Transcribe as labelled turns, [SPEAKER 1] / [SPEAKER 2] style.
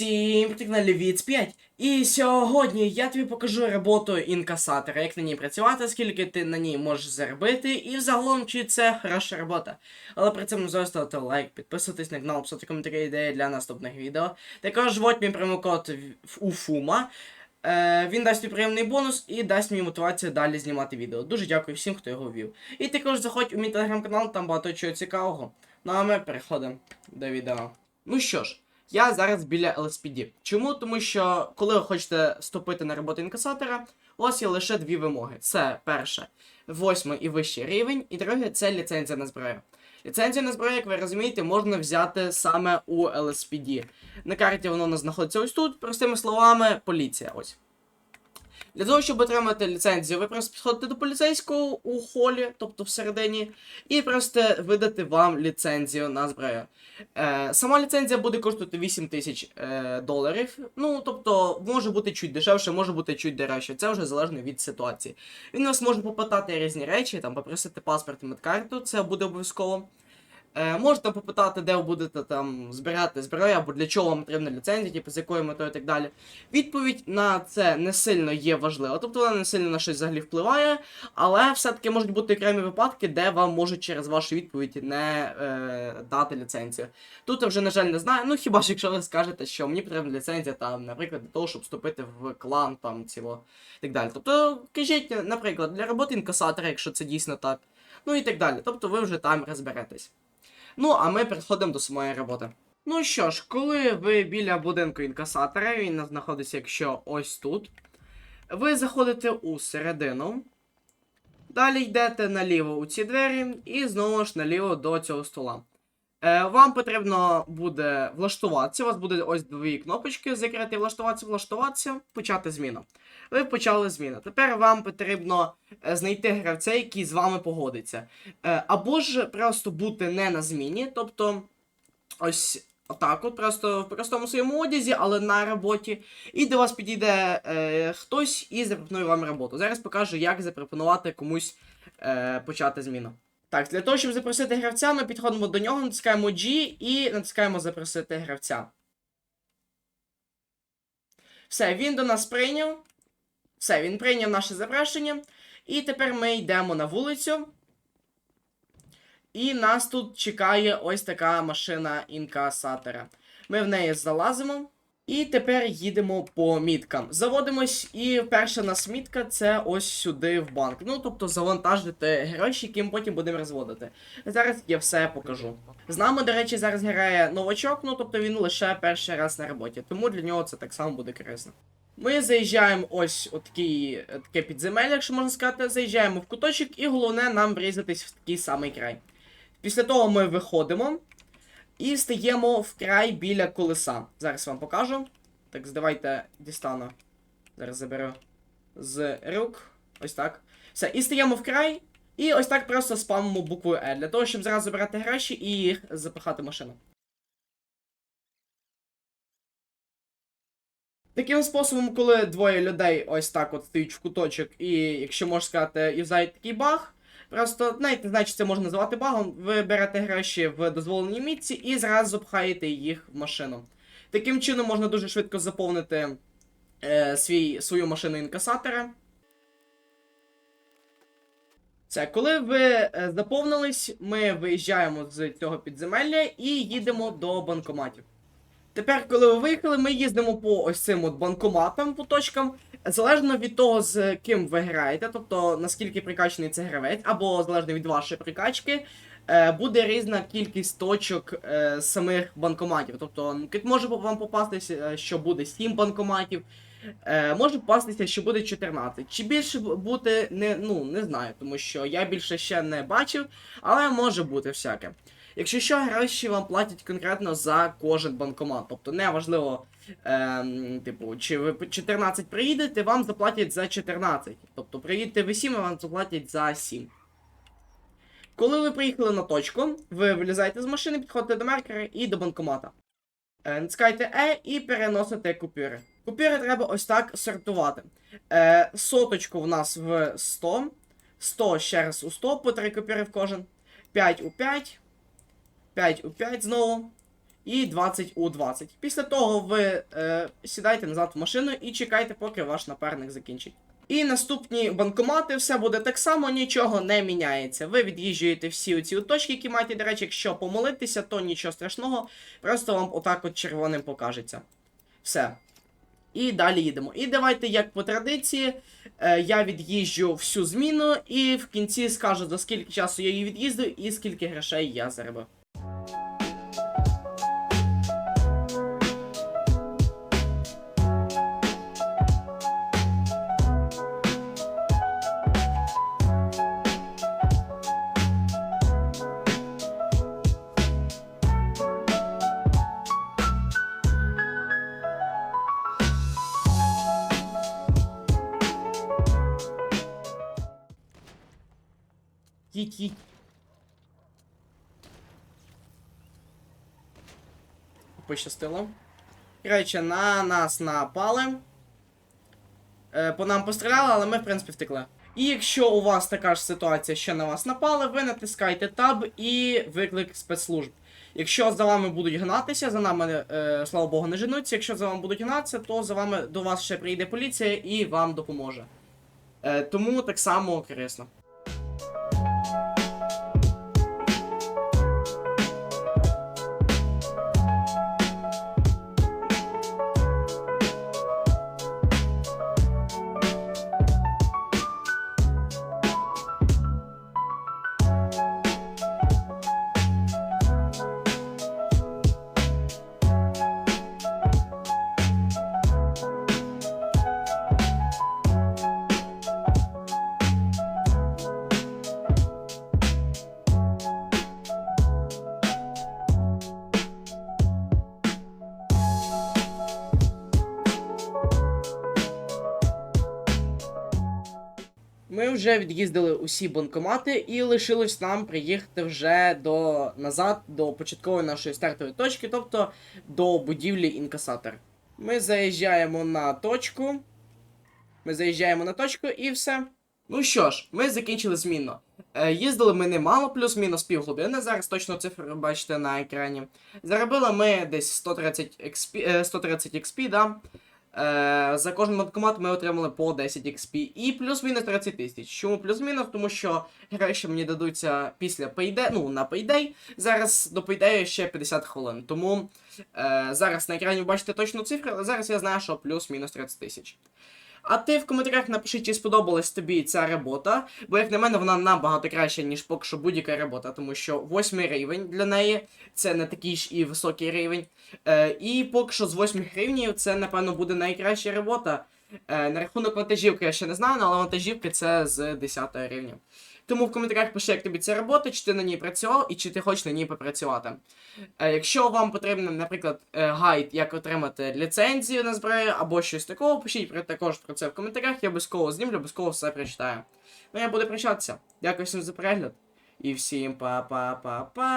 [SPEAKER 1] Всім на Лівіц 5. І сьогодні я тобі покажу роботу інкасатора, як на ній працювати, скільки ти на ній можеш заробити, і взагалом чи це хороша робота. Але при цьому не ставити лайк, підписуватись на канал, писати коментарі ідеї для наступних відео. Також вводь мій промокод в- УФУМА. Е, він дасть тобі приємний бонус і дасть мені мотивацію далі знімати відео. Дуже дякую всім, хто його ввів. І також заходь у мій телеграм-канал, там багато чого цікавого. Ну а ми переходимо до відео. Ну що ж. Я зараз біля LSPD. Чому? Тому що коли ви хочете вступити на роботу інкасатора, у вас є лише дві вимоги. Це перше, восьмий і вищий рівень, і друге це ліцензія на зброю. Ліцензію на зброю, як ви розумієте, можна взяти саме у LSPD. На карті воно у нас знаходиться ось тут. Простими словами, поліція. Ось. Для того, щоб отримати ліцензію, ви просто підходите до поліцейського у холі, тобто всередині, і просто видати вам ліцензію на зброю. Е, сама ліцензія буде коштувати 8 тисяч е, доларів. Ну, тобто, може бути чуть дешевше, може бути чуть дорожче. Це вже залежно від ситуації. Він вас може попитати різні речі, там попросити паспорт і медкарту, це буде обов'язково. Е, можете попитати, де ви будете там збирати зброю, або для чого вам потрібна ліцензія, типу з якою метою і так далі. Відповідь на це не сильно є важлива, тобто вона не сильно на щось взагалі впливає, але все-таки можуть бути окремі випадки, де вам можуть через вашу відповідь не е, дати ліцензію. Тут я вже, на жаль, не знаю. Ну хіба ж якщо ви скажете, що мені потрібна ліцензія, там, наприклад, для того, щоб вступити в клан, там ціло і так далі. Тобто, кажіть, наприклад, для роботи інкасатора, якщо це дійсно так, ну і так далі. Тобто ви вже там розберетесь. Ну, а ми переходимо до самої роботи. Ну що ж, коли ви біля будинку інкасатора, він знаходиться, якщо ось тут, ви заходите у середину. Далі йдете наліво у ці двері і знову ж наліво до цього стола. Е, вам потрібно буде влаштуватися. У вас буде ось дві кнопочки закрити, влаштуватися, влаштуватися, почати зміну. Ви почали зміну. Тепер вам потрібно е, знайти гравця, який з вами погодиться. Е, або ж просто бути не на зміні, тобто ось отак, от просто в простому своєму одязі, але на роботі. І до вас підійде е, хтось і запропонує вам роботу. Зараз покажу, як запропонувати комусь е, почати зміну. Так, для того, щоб запросити гравця, ми підходимо до нього, натискаємо G і натискаємо запросити гравця. Все, він до нас прийняв. Все, він прийняв наше запрошення. І тепер ми йдемо на вулицю. І нас тут чекає ось така машина інкасатора. Ми в неї залазимо. І тепер їдемо по міткам. Заводимось, і перша нас мітка це ось сюди в банк. Ну, тобто завантажити гроші, які ми потім будемо розводити. Зараз я все покажу. З нами, до речі, зараз грає новачок, ну тобто він лише перший раз на роботі, тому для нього це так само буде корисно. Ми заїжджаємо ось у такий, таке підземелля, якщо можна сказати, заїжджаємо в куточок, і головне нам врізатись в такий самий край. Після того ми виходимо і стаємо вкрай біля колеса. Зараз вам покажу. Так, давайте дістану. Зараз заберу з рук. Ось так. Все, і стаємо вкрай. І ось так просто спамимо букву Е, для того, щоб зразу забирати гроші і їх запихати машину. Таким способом, коли двоє людей ось так от стоять в куточок, і, якщо можна сказати, юзають такий баг, просто навіть не знаю, чи це можна називати багом, ви берете гроші в дозволеній мітці і зразу пхаєте їх в машину. Таким чином можна дуже швидко заповнити е, свій, свою машину інкасатора. Це коли ви е, заповнились, ми виїжджаємо з цього підземелля і їдемо до банкоматів. Тепер, коли ви виїхали, ми їздимо по ось цим от банкоматам, по точкам, залежно від того, з ким ви граєте, тобто наскільки прикачаний це гравець, або залежно від вашої прикачки, е, буде різна кількість точок е, самих банкоматів. Тобто, може вам попастися, е, що буде 7 банкоматів, може попастися, що буде 14. Чи більше бути, не, ну, не знаю, тому що я більше ще не бачив, але може бути всяке. Якщо що, гроші вам платять конкретно за кожен банкомат. Тобто неважливо, ем, типу, чи ви 14 приїдете, вам заплатять за 14. Тобто приїдете ви 7, вам заплатять за 7. Коли ви приїхали на точку, ви вилізаєте з машини, підходите до маркера і до банкомата. Е, натискаєте E і переносите купюри. Купюри треба ось так сортувати. Е, соточку в нас в 100, 100 ще раз у 100, по 3 купюри в кожен, 5 у 5. 5 у 5 знову. і 20 у 20. Після того ви е, сідаєте назад в машину і чекайте, поки ваш напарник закінчить. І наступні банкомати, все буде так само, нічого не міняється. Ви від'їжджуєте всі оці точки, які маєте, до речі, якщо помолитися, то нічого страшного, просто вам отак от червоним покажеться. Все. І далі їдемо. І давайте, як по традиції, е, я від'їжджу всю зміну, і в кінці скажу, за скільки часу я її від'їздив і скільки грошей я заробив. Їдь, їдь. Пощастило. Коротше, на нас напали. Е, по нам постріляли, але ми, в принципі, втекли. І якщо у вас така ж ситуація, що на вас напали, ви натискаєте Tab і виклик спецслужб. Якщо за вами будуть гнатися, за нами, е, слава Богу, не женуться. Якщо за вами будуть гнатися, то за вами до вас ще прийде поліція і вам допоможе. Е, тому так само корисно. Вже від'їздили усі банкомати і лишилось нам приїхати вже до назад до початкової нашої стартової точки, тобто до будівлі інкасатор. Ми заїжджаємо на точку. Ми заїжджаємо на точку і все. Ну що ж, ми закінчили змінно. Е, їздили ми немало, плюс-мінус півгодини. Зараз точно цифру бачите на екрані. Заробили ми десь 130 XP, е, 130 XP, да. Е, за кожен банкомат ми отримали по 10 XP і плюс-мінус 30 тисяч. Чому плюс-мінус? Тому що гроші мені дадуться після Payday, ну на Payday. Зараз до Payday ще 50 хвилин. Тому е, зараз на екрані ви бачите точну цифру, але зараз я знаю, що плюс-мінус 30 тисяч. А ти в коментарях напиши, чи сподобалась тобі ця робота, бо, як на мене, вона набагато краща, ніж поки що будь-яка робота, тому що восьмий рівень для неї це не такий ж і високий рівень. Е, і поки що з 8 гривнів це, напевно, буде найкраща робота. Е, на рахунок вантажівки я ще не знаю, але вантажівки це з 10 рівня. Тому в коментарях пиши, як тобі ця робота, чи ти на ній працював і чи ти хочеш на ній попрацювати. Е, якщо вам потрібен, наприклад, е, гайд, як отримати ліцензію на зброю або щось такого, пишіть також про це в коментарях, я обов'язково знімлю, обов'язково все прочитаю. Ну я буду прощатися. Дякую всім за перегляд. І всім па-па-па-па.